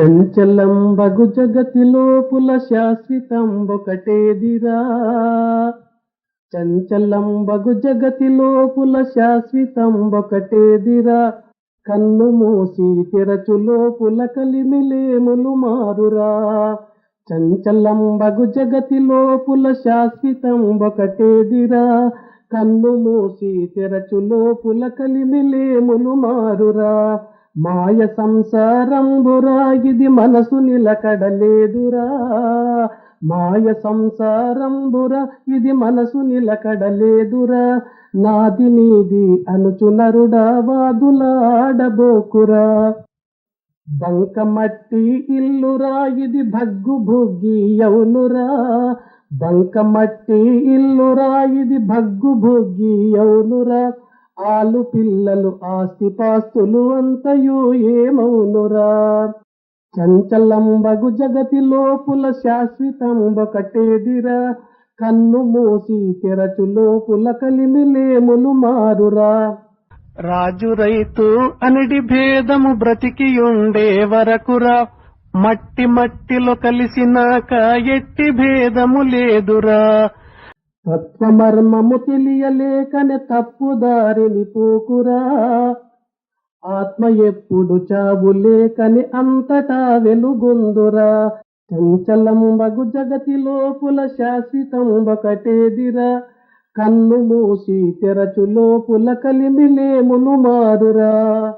చంచలంబగు జగతి లోపుల శాశ్వతంబొకటేదిరా. చంచలంబగు జగతి లోపుల శాశ్వతంబొకటేదిరా. కన్ను మూసి తెరచు లోపుల కలిమిలేములు మారురా. చంచలంబగు జగతి లోపుల శాశ్వతంబొకటేదిరా. కన్ను మూసి తెరచు లోపుల కలిమిలేములు మారురా. మాయ సంసారంబురాగిది మనసు నిలకడలేదురా. మాయ సంసారంబుర ఇది మనసు నిలకడలేదురా. నాది నీది అనుచునరుడా వాదులాడబోకురా. బంకమట్టి ఇల్లురా ఇది భగ్గు భుగ్గి యౌనురా. బంకమట్టి ఇల్లురా ఇది భగ్గు భుగ్గి యౌనురా. ఆలు పిల్లలు ఆస్తిపాస్తులు అంతయు ఏమౌనురా చంచలంబగు జగతి లోపుల శాశ్వతంబకటేదిరా కన్ను మూసి తెరచు లోపుల కలిమిలేములు మారురా? రాజు రైతు అనిడి భేదము బ్రతికియుండే వరకురా? మట్టి మట్టిలో కలిసినాక ఎట్టి భేదము లేదురా? తత్వమర్మము తెలియలేకనే తప్పుదారిని పోకురా. ఆత్మ ఎప్పుడు చావు లేకని అంతటా వెలుగొందురా. చంచలంబగు జగతి లోపుల శాశ్వతంబకటేదిరా కన్ను మూసి తెరచు లోపుల కలిమిలేమును మారురా